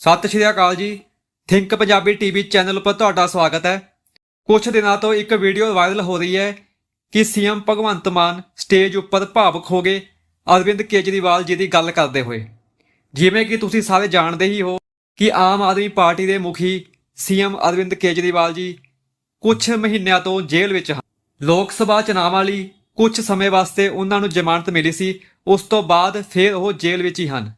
ਸਤਿ ਸ਼੍ਰੀ ਅਕਾਲ ਜੀ। Think Punjabi TV channel ਉੱਪਰ ਤੁਹਾਡਾ ਸਵਾਗਤ ਹੈ। ਕੁਝ ਦਿਨਾਂ ਤੋਂ ਇੱਕ ਵੀਡੀਓ ਵਾਇਰਲ ਹੋ ਰਹੀ ਹੈ ਕਿ ਸੀਐਮ ਭਗਵੰਤ ਮਾਨ ਸਟੇਜ ਉੱਪਰ ਭਾਵੁਕ ਹੋ ਗਏ। ਅਰਵਿੰਦ ਕੇਜਰੀਵਾਲ ਜੀ ਦੀ ਗੱਲ ਕਰਦੇ ਹੋਏ। ਜਿਵੇਂ ਕਿ ਤੁਸੀਂ ਸਾਰੇ ਜਾਣਦੇ ਹੀ ਹੋ ਕਿ ਆਮ ਆਦਮੀ ਪਾਰਟੀ ਦੇ ਮੁਖੀ ਸੀਐਮ ਅਰਵਿੰਦ ਕੇਜਰੀਵਾਲ ਜੀ ਕੁਝ ਮਹੀਨਿਆਂ ਤੋਂ ਜੇਲ੍ਹ ਵਿੱਚ ਹਨ। ਲੋਕ ਸਭਾ ਚੁਣਾਵਾਂ ਲਈ ਕੁਝ ਸਮੇਂ ਵਾਸਤੇ ਉਹਨਾਂ ਨੂੰ ਜ਼ਮਾਨਤ ਮਿਲੀ ਸੀ। ਉਸ ਤੋਂ ਬਾਅਦ ਫਿਰ ਉਹ ਜੇਲ੍ਹ ਵਿੱਚ ਹੀ ਹਨ।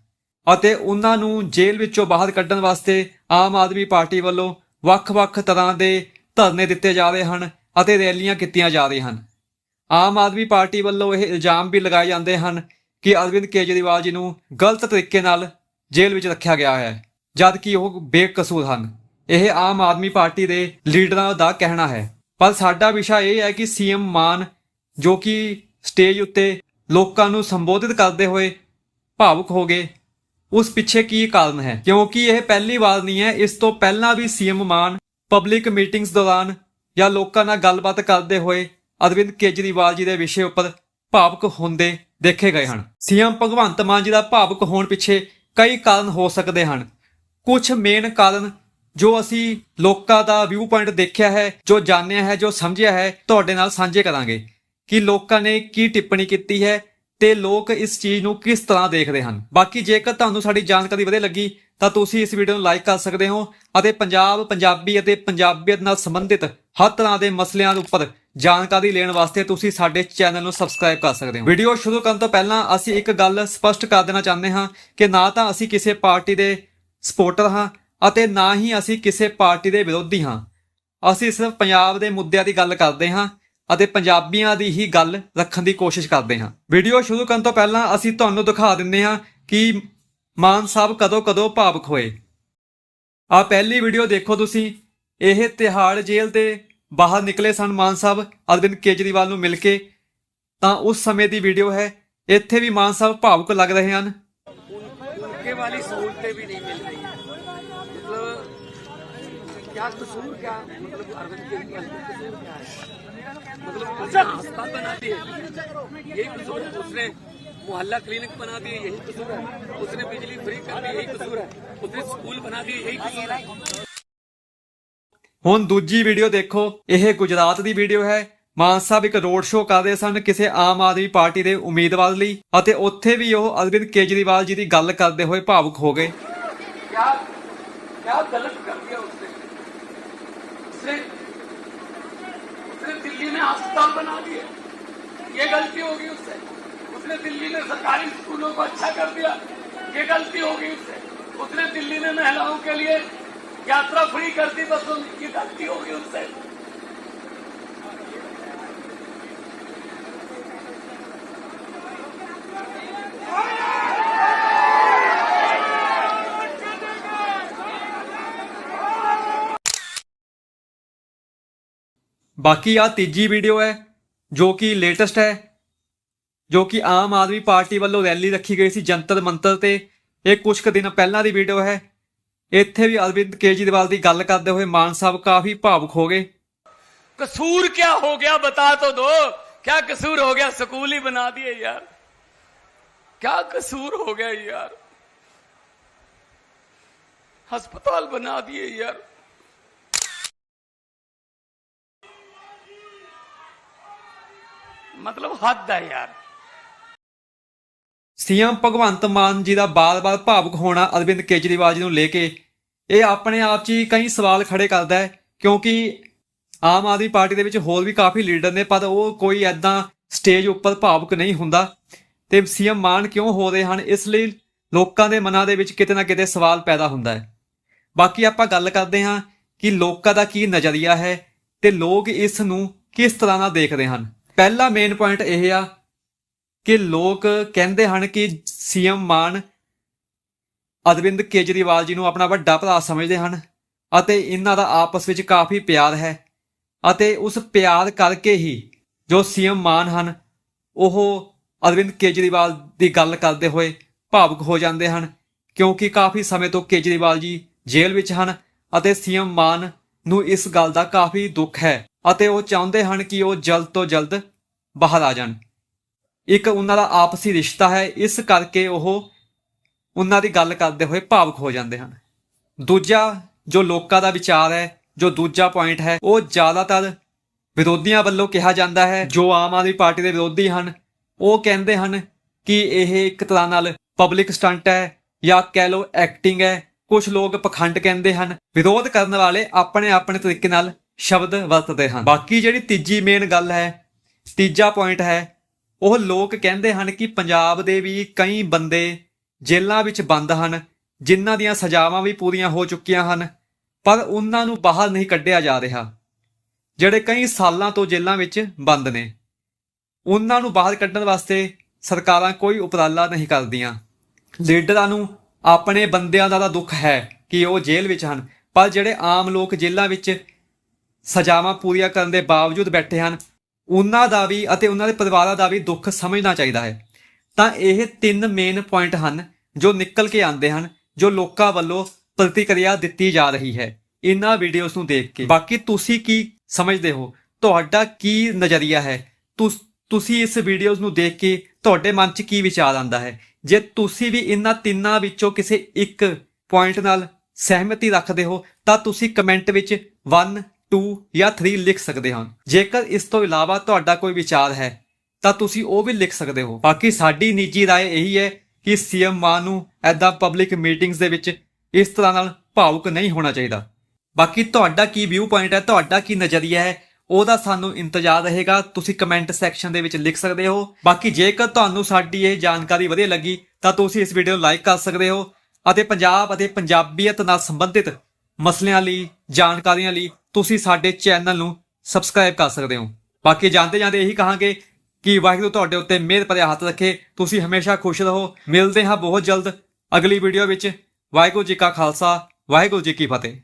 ਅਤੇ ਉਹਨਾਂ ਨੂੰ ਜੇਲ੍ਹ ਵਿੱਚੋਂ ਬਾਹਰ ਕੱਢਣ ਵਾਸਤੇ ਆਮ ਆਦਮੀ ਪਾਰਟੀ ਵੱਲੋਂ ਵੱਖ-ਵੱਖ ਤਰ੍ਹਾਂ ਦੇ ਧਰਨੇ ਦਿੱਤੇ ਜਾ ਰਹੇ ਹਨ ਅਤੇ ਰੈਲੀਆਂ ਕੀਤੀਆਂ ਜਾ ਰਹੀਆਂ ਹਨ। ਆਮ ਆਦਮੀ ਪਾਰਟੀ ਵੱਲੋਂ ਇਹ ਇਲਜ਼ਾਮ ਵੀ ਲਗਾਏ ਜਾਂਦੇ ਹਨ ਕਿ ਅਰਵਿੰਦ ਕੇਜਰੀਵਾਲ ਜੀ ਨੂੰ ਗਲਤ ਤਰੀਕੇ ਨਾਲ ਜੇਲ੍ਹ ਵਿੱਚ ਰੱਖਿਆ ਗਿਆ ਹੈ ਜਦ ਕਿ ਉਹ ਬੇਕਸੂਰ ਹਨ। ਇਹ ਆਮ ਆਦਮੀ ਪਾਰਟੀ ਦੇ ਲੀਡਰਾਂ ਦਾ ਕਹਿਣਾ ਹੈ। ਪਰ ਸਾਡਾ ਵਿਸ਼ਾ ਇਹ ਹੈ ਕਿ ਸੀਐਮ ਮਾਨ, ਜੋ ਕਿ ਸਟੇਜ ਉੱਤੇ ਲੋਕਾਂ ਨੂੰ ਸੰਬੋਧਿਤ ਕਰਦੇ ਹੋਏ ਭਾਵੁਕ ਹੋ ਗਏ ਉਸ ਪਿੱਛੇ ਕੀ ਕਾਰਨ ਹੈ? ਕਿਉਂਕਿ ਇਹ ਪਹਿਲੀ ਵਾਰ ਨਹੀਂ ਹੈ, ਇਸ ਤੋਂ ਪਹਿਲਾਂ ਵੀ ਸੀਐਮ ਮਾਨ ਪਬਲਿਕ ਮੀਟਿੰਗਸ ਦੌਰਾਨ ਜਾਂ ਲੋਕਾਂ ਨਾਲ ਗੱਲਬਾਤ ਕਰਦੇ ਹੋਏ ਅਰਵਿੰਦ ਕੇਜਰੀਵਾਲ ਜੀ ਦੇ ਵਿਸ਼ੇ ਉੱਪਰ ਭਾਵੁਕ ਹੁੰਦੇ ਦੇਖੇ ਗਏ ਹਨ। ਸੀਐਮ ਭਗਵੰਤ ਮਾਨ ਜੀ ਦਾ ਭਾਵੁਕ ਹੋਣ ਪਿੱਛੇ ਕਈ ਕਾਰਨ ਹੋ ਸਕਦੇ ਹਨ। ਕੁਝ ਮੇਨ ਕਾਰਨ ਜੋ ਅਸੀਂ ਲੋਕਾਂ ਦਾ ਵਿਊ ਪੁਆਇੰਟ ਦੇਖਿਆ ਹੈ, ਜੋ ਜਾਣਿਆ ਹੈ, ਜੋ ਸਮਝਿਆ ਹੈ, ਤੁਹਾਡੇ ਨਾਲ ਸਾਂਝੇ ਕਰਾਂਗੇ ਕਿ ਲੋਕਾਂ ਨੇ ਕੀ ਟਿੱਪਣੀ ਕੀਤੀ ਹੈ ਤੇ ਲੋਕ ਇਸ ਚੀਜ਼ ਨੂੰ ਕਿਸ ਤਰ੍ਹਾਂ ਦੇਖਦੇ ਹਨ? ਬਾਕੀ ਜੇਕਰ ਤੁਹਾਨੂੰ ਸਾਡੀ ਜਾਣਕਾਰੀ ਵਧੀਆ ਲੱਗੀ, ਤਾਂ ਤੁਸੀਂ ਇਸ ਵੀਡੀਓ ਨੂੰ ਲਾਈਕ ਕਰ ਸਕਦੇ ਹੋ ਅਤੇ ਪੰਜਾਬ, ਪੰਜਾਬੀ ਅਤੇ ਪੰਜਾਬੀਅਤ ਨਾਲ ਸੰਬੰਧਿਤ ਹਰ ਤਰ੍ਹਾਂ ਦੇ ਮਸਲਿਆਂ ਉੱਪਰ ਜਾਣਕਾਰੀ ਲੈਣ ਵਾਸਤੇ ਤੁਸੀਂ ਸਾਡੇ ਚੈਨਲ ਨੂੰ ਸਬਸਕ੍ਰਾਈਬ ਕਰ ਸਕਦੇ ਹੋ। ਵੀਡੀਓ ਸ਼ੁਰੂ ਕਰਨ ਤੋਂ ਪਹਿਲਾਂ ਅਸੀਂ ਇੱਕ ਗੱਲ ਸਪਸ਼ਟ ਕਰ ਦੇਣਾ ਚਾਹੁੰਦੇ ਹਾਂ ਕਿ ਨਾ ਤਾਂ ਅਸੀਂ ਕਿਸੇ ਪਾਰਟੀ ਦੇ ਸਪੋਰਟਰ ਹਾਂ ਅਤੇ ਨਾ ਹੀ ਅਸੀਂ ਕਿਸੇ ਪਾਰਟੀ ਦੇ ਵਿਰੋਧੀ ਹਾਂ। ਅਸੀਂ ਸਿਰਫ ਪੰਜਾਬ ਦੇ ਮੁੱਦਿਆਂ ਦੀ ਗੱਲ ਕਰਦੇ ਹਾਂ ਅਤੇ ਪੰਜਾਬੀਆਂ ਦੀ ਹੀ ਗੱਲ ਰੱਖਣ ਦੀ ਕੋਸ਼ਿਸ਼ ਕਰਦੇ ਹਾਂ। ਵੀਡੀਓ ਸ਼ੁਰੂ ਕਰਨ ਤੋਂ ਪਹਿਲਾਂ ਅਸੀਂ ਤੁਹਾਨੂੰ ਦਿਖਾ ਦਿੰਦੇ ਹਾਂ ਕਿ ਮਾਨ ਸਾਹਿਬ ਕਦੋਂ-ਕਦੋਂ ਭਾਵਕ ਹੋਏ। ਆ ਪਹਿਲੀ ਵੀਡੀਓ ਦੇਖੋ ਤੁਸੀਂ। ਇਹ ਤਿਹਾੜ ਜੇਲ੍ਹ ਤੇ ਬਾਹਰ ਨਿਕਲੇ ਸਨ ਮਾਨ ਸਾਹਿਬ, ਅਰਵਿੰਦ ਕੇਜਰੀਵਾਲ ਨੂੰ ਮਿਲ ਕੇ। ਤਾਂ ਉਸ ਸਮੇਂ ਦੀ ਵੀਡੀਓ ਹੈ। ਇੱਥੇ ਵੀ ਮਾਨ ਸਾਹਿਬ ਭਾਵੁਕ ਲੱਗ ਰਹੇ ਹਨ। ਵਾਲੀ ਸਹੂਲਤੇ ਵੀ ਨਹੀਂ ਮਿਲ ਰਹੀ। क्या कसूर क्या मतलब अरविंद केजरीवाल का कसूर क्या है मतलब उसने अस्पताल बना दिए यही कसूर है उसने मोहल्ला क्लिनिक बना दिए यही कसूर है उसने बिजली फ्री कर दी यही कसूर है उसने स्कूल बना दिए यही कसूर है ਹੁਣ ਦੂਜੀ ਵੀਡੀਓ ਦੇਖੋ ਇਹ ਗੁਜਰਾਤ ਦੀ ਵੀਡੀਓ ਹੈ ਮਾਨ ਸਾਹਿਬ ਇੱਕ ਰੋਡ ਸ਼ੋਅ ਕਰ ਰਹੇ ਸਨ ਕਿਸੇ ਆਮ ਆਦਮੀ ਪਾਰਟੀ ਦੇ ਉਮੀਦਵਾਰ ਲਈ ਅਤੇ ਉੱਥੇ ਵੀ ਉਹ ਅਰਵਿੰਦ ਕੇਜਰੀਵਾਲ ਜੀ ਦੀ ਗੱਲ ਕਰਦੇ ਹੋਏ ਭਾਵੁਕ ਹੋ ਗਏ क्या क्या गलत अस्पताल बना दिए। ये गलती होगी उससे। उसने दिल्ली में सरकारी स्कूलों को अच्छा कर दिया। ये गलती होगी उससे। उसने दिल्ली में महिलाओं के लिए यात्रा फ्री कर दी, बस उनकी गलती होगी उससे। ਬਾਕੀ ਆ ਤੀਜੀ ਵੀਡੀਓ ਹੈ ਜੋ ਕਿ ਲੇਟੈਸਟ ਹੈ ਜੋ ਕਿ ਆਮ ਆਦਮੀ ਪਾਰਟੀ ਵੱਲੋਂ ਰੈਲੀ ਰੱਖੀ ਗਈ ਸੀ ਜੰਤਰ ਮੰਤਰ ਤੇ ਇਹ ਕੁਝ ਕੁ ਦਿਨ ਪਹਿਲਾਂ ਦੀ ਵੀਡੀਓ ਹੈ ਇੱਥੇ ਵੀ ਅਰਵਿੰਦ ਕੇਜਰੀਵਾਲ ਦੀ ਗੱਲ ਕਰਦੇ ਹੋਏ ਮਾਨ ਸਾਹਿਬ ਕਾਫੀ ਭਾਵੁਕ ਹੋ ਗਏ कसूर क्या हो गया बता तो दो क्या कसूर हो गया स्कूल ही बना दिए यार क्या कसूर हो गया यार अस्पताल बना दिए यार ਮਤਲਬ ਹੱਦ ਹੈ ਯਾਰ। ਸੀਐਮ ਭਗਵੰਤ ਮਾਨ ਜੀ ਦਾ ਬਾਰ-ਬਾਰ ਭਾਵੁਕ ਹੋਣਾ ਅਰਵਿੰਦ ਕੇਜਰੀਵਾਲ ਜੀ ਨੂੰ ਲੈ ਕੇ ਇਹ ਆਪਣੇ ਆਪ 'ਚ ਹੀ ਕਈ ਸਵਾਲ ਖੜੇ ਕਰਦਾ ਹੈ, ਕਿਉਂਕਿ ਆਮ ਆਦਮੀ ਪਾਰਟੀ ਦੇ ਵਿੱਚ ਹੋਰ ਵੀ ਕਾਫੀ ਲੀਡਰ ਨੇ, ਪਰ ਉਹ ਕੋਈ ਐਦਾਂ ਸਟੇਜ ਉੱਪਰ ਭਾਵੁਕ ਨਹੀਂ ਹੁੰਦਾ। ਤੇ ਸੀਐਮ ਮਾਨ ਕਿਉਂ ਹੋ ਰਹੇ ਹਨ, ਇਸ ਲਈ ਲੋਕਾਂ ਦੇ ਮਨਾਂ ਦੇ ਵਿੱਚ ਕਿਤੇ ਨਾ ਕਿਤੇ ਸਵਾਲ ਪੈਦਾ ਹੁੰਦਾ ਹੈ। ਬਾਕੀ ਆਪਾਂ ਗੱਲ ਕਰਦੇ ਹਾਂ ਕਿ ਲੋਕਾਂ ਦਾ ਕੀ ਨਜ਼ਰੀਆ ਹੈ ਤੇ ਲੋਕ ਇਸ ਨੂੰ ਕਿਸ ਤਰ੍ਹਾਂ ਨਾਲ ਦੇਖਦੇ ਹਨ। ਪਹਿਲਾ ਮੇਨ ਪੁਆਇੰਟ ਇਹ ਆ ਕਿ ਲੋਕ ਕਹਿੰਦੇ ਹਨ ਕਿ ਸੀਐਮ ਮਾਨ ਅਰਵਿੰਦ ਕੇਜਰੀਵਾਲ ਜੀ ਨੂੰ ਆਪਣਾ ਵੱਡਾ ਭਰਾ ਸਮਝਦੇ ਹਨ ਅਤੇ ਇਹਨਾਂ ਦਾ ਆਪਸ ਵਿੱਚ ਕਾਫੀ ਪਿਆਰ ਹੈ ਅਤੇ ਉਸ ਪਿਆਰ ਕਰਕੇ ਹੀ ਜੋ ਸੀਐਮ ਮਾਨ ਹਨ, ਉਹ ਅਰਵਿੰਦ ਕੇਜਰੀਵਾਲ ਦੀ ਗੱਲ ਕਰਦੇ ਹੋਏ ਭਾਵੁਕ ਹੋ ਜਾਂਦੇ ਹਨ, ਕਿਉਂਕਿ ਕਾਫੀ ਸਮੇਂ ਤੋਂ ਕੇਜਰੀਵਾਲ ਜੀ ਜੇਲ੍ਹ ਵਿੱਚ ਹਨ ਅਤੇ ਸੀਐਮ ਮਾਨ ਨੂੰ ਇਸ ਗੱਲ ਦਾ ਕਾਫੀ ਦੁੱਖ ਹੈ ਅਤੇ ਉਹ ਚਾਹੁੰਦੇ ਹਨ ਕਿ ਉਹ ਜਲਦ ਤੋਂ ਜਲਦ ਬਾਹਰ ਆ ਜਾਣ। ਇੱਕ ਉਹਨਾਂ ਦਾ ਆਪਸੀ ਰਿਸ਼ਤਾ ਹੈ, ਇਸ ਕਰਕੇ ਉਹ ਉਹਨਾਂ ਦੀ ਗੱਲ ਕਰਦੇ ਹੋਏ ਭਾਵੁਕ ਹੋ ਜਾਂਦੇ ਹਨ। ਦੂਜਾ ਜੋ ਲੋਕਾਂ ਦਾ ਵਿਚਾਰ ਹੈ, ਜੋ ਦੂਜਾ ਪੁਆਇੰਟ ਹੈ, ਉਹ ਜ਼ਿਆਦਾਤਰ ਵਿਰੋਧੀਆਂ ਵੱਲੋਂ ਕਿਹਾ ਜਾਂਦਾ ਹੈ, ਜੋ ਆਮ ਆਦਮੀ ਪਾਰਟੀ ਦੇ ਵਿਰੋਧੀ ਹਨ, ਉਹ ਕਹਿੰਦੇ ਹਨ ਕਿ ਇਹ ਇੱਕ ਤਰ੍ਹਾਂ ਨਾਲ ਪਬਲਿਕ ਸਟੰਟ ਹੈ ਜਾਂ ਕਹਿ ਲਓ ਐਕਟਿੰਗ ਹੈ। ਕੁਝ ਲੋਕ ਪਖੰਡ ਕਹਿੰਦੇ ਹਨ, ਵਿਰੋਧ ਕਰਨ ਵਾਲੇ ਆਪਣੇ ਆਪਣੇ ਤਰੀਕੇ ਨਾਲ ਸ਼ਬਦ ਵਰਤਦੇ ਹਨ। ਬਾਕੀ ਜਿਹੜੀ ਤੀਜੀ ਮੇਨ ਗੱਲ ਹੈ ਤੀਜਾ ਪੁਆਇੰਟ ਹੈ, ਉਹ ਲੋਕ ਕਹਿੰਦੇ ਹਨ ਕਿ ਪੰਜਾਬ ਦੇ ਵੀ ਕਈ ਬੰਦੇ ਜੇਲ੍ਹਾਂ ਵਿੱਚ ਬੰਦ ਹਨ, ਜਿਨ੍ਹਾਂ ਦੀਆਂ ਸਜ਼ਾਵਾਂ ਵੀ ਪੂਰੀਆਂ ਹੋ ਚੁੱਕੀਆਂ ਹਨ, ਪਰ ਉਹਨਾਂ ਨੂੰ ਬਾਹਰ ਨਹੀਂ ਕੱਢਿਆ ਜਾ ਰਿਹਾ, ਜਿਹੜੇ ਕਈ ਸਾਲਾਂ ਤੋਂ ਜੇਲ੍ਹਾਂ ਵਿੱਚ ਬੰਦ ਨੇ। ਉਹਨਾਂ ਨੂੰ ਬਾਹਰ ਕੱਢਣ ਵਾਸਤੇ ਸਰਕਾਰਾਂ ਕੋਈ ਉਪਰਾਲਾ ਨਹੀਂ ਕਰਦੀਆਂ। ਲੀਡਰਾਂ ਨੂੰ ਆਪਣੇ ਬੰਦਿਆਂ ਦਾ ਤਾਂ ਦੁੱਖ ਹੈ ਕਿ ਉਹ ਜੇਲ੍ਹ ਵਿੱਚ ਹਨ, ਪਰ ਜਿਹੜੇ ਆਮ ਲੋਕ ਜੇਲ੍ਹਾਂ ਵਿੱਚ ਸਜ਼ਾਵਾਂ ਪੂਰੀਆਂ ਕਰਨ ਦੇ ਬਾਵਜੂਦ ਬੈਠੇ ਹਨ ਉਹਨਾਂ ਦਾ ਵੀ ਅਤੇ ਉਹਨਾਂ ਦੇ ਪਰਿਵਾਰਾਂ ਦਾ ਵੀ ਦੁੱਖ ਸਮਝਣਾ ਚਾਹੀਦਾ ਹੈ। ਤਾਂ ਇਹ ਤਿੰਨ ਮੇਨ ਪੁਆਇੰਟ ਹਨ ਜੋ ਨਿਕਲ ਕੇ ਆਉਂਦੇ ਹਨ, ਜੋ ਲੋਕਾਂ ਵੱਲੋਂ ਪ੍ਰਤੀਕਿਰਿਆ ਦਿੱਤੀ ਜਾ ਰਹੀ ਹੈ। ਇਹਨਾਂ ਵੀਡੀਓਜ਼ ਨੂੰ ਦੇਖ ਕੇ। ਬਾਕੀ ਤੁਸੀਂ ਕੀ ਸਮਝਦੇ ਹੋ? ਤੁਹਾਡਾ ਕੀ ਨਜ਼ਰੀਆ ਹੈ? ਤੁਸੀਂ ਇਸ ਵੀਡੀਓਜ਼ ਨੂੰ ਦੇਖ ਕੇ ਤੁਹਾਡੇ ਮਨ 'ਚ ਕੀ ਵਿਚਾਰ ਆਉਂਦਾ ਹੈ? ਜੇ ਤੁਸੀਂ ਵੀ ਇਹਨਾਂ ਤਿੰਨਾਂ ਵਿੱਚੋਂ ਕਿਸੇ ਇੱਕ ਪੁਆਇੰਟ ਨਾਲ ਸਹਿਮਤੀ ਰੱਖਦੇ ਹੋ, ਤਾਂ ਤੁਸੀਂ ਕਮੈਂਟ ਵਿੱਚ 1 2 ਜਾਂ 3 ਲਿਖ ਸਕਦੇ ਹੋ ਜੇਕਰ ਇਸ ਤੋਂ ਇਲਾਵਾ ਤੁਹਾਡਾ ਕੋਈ ਵਿਚਾਰ ਹੈ ਤਾਂ ਤੁਸੀਂ ਉਹ ਵੀ ਲਿਖ ਸਕਦੇ ਹੋ ਬਾਕੀ ਸਾਡੀ ਨਿੱਜੀ رائے ਇਹੀ ਹੈ ਕਿ ਸੀਐਮ ਮਾਨ ਨੂੰ ਐਦਾਂ ਪਬਲਿਕ ਮੀਟਿੰਗਸ ਦੇ ਵਿੱਚ ਇਸ ਤਰ੍ਹਾਂ ਨਾਲ ਭਾਵੁਕ ਨਹੀਂ ਹੋਣਾ ਚਾਹੀਦਾ ਬਾਕੀ ਤੁਹਾਡਾ ਕੀ ਵਿਊ ਪੁਆਇੰਟ ਹੈ ਤੁਹਾਡਾ ਕੀ ਨਜ਼ਰੀਆ ਹੈ ਉਹਦਾ ਸਾਨੂੰ ਇੰਤਜ਼ਾਰ ਰਹੇਗਾ ਤੁਸੀਂ ਕਮੈਂਟ ਸੈਕਸ਼ਨ ਦੇ ਵਿੱਚ ਲਿਖ ਸਕਦੇ ਹੋ ਬਾਕੀ ਜੇਕਰ ਤੁਹਾਨੂੰ ਸਾਡੀ ਇਹ ਜਾਣਕਾਰੀ ਵਧੀਆ ਲੱਗੀ ਤਾਂ ਤੁਸੀਂ ਇਸ ਵੀਡੀਓ ਨੂੰ ਲਾਈਕ ਕਰ ਸਕਦੇ ਹੋ ਅਤੇ ਪੰਜਾਬ ਅਤੇ ਪੰਜਾਬੀਅਤ ਨਾਲ ਸੰਬੰਧਿਤ ਮਸਲਿਆਂ ਲਈ ਜਾਣਕਾਰੀਆਂ ਲਈ ਤੁਸੀਂ ਸਾਡੇ ਚੈਨਲ ਨੂੰ ਸਬਸਕ੍ਰਾਈਬ ਕਰ ਸਕਦੇ ਹੋ। ਬਾਕੀ ਜਾਂਦੇ ਜਾਂਦੇ ਇਹੀ ਕਹਾਂਗੇ ਕਿ ਵਾਹਿਗੁਰੂ ਤੁਹਾਡੇ ਉੱਤੇ ਮਿਹਰ ਭਰਿਆ ਹੱਥ ਰੱਖੇ। ਤੁਸੀਂ ਹਮੇਸ਼ਾ ਖੁਸ਼ ਰਹੋ। ਮਿਲਦੇ ਹਾਂ ਬਹੁਤ ਜਲਦ ਅਗਲੀ ਵੀਡੀਓ ਵਿੱਚ। ਵਾਹਿਗੁਰੂ ਜੀ ਕਾ ਖਾਲਸਾ, ਵਾਹਿਗੁਰੂ ਜੀ ਕੀ ਫਤਿਹ।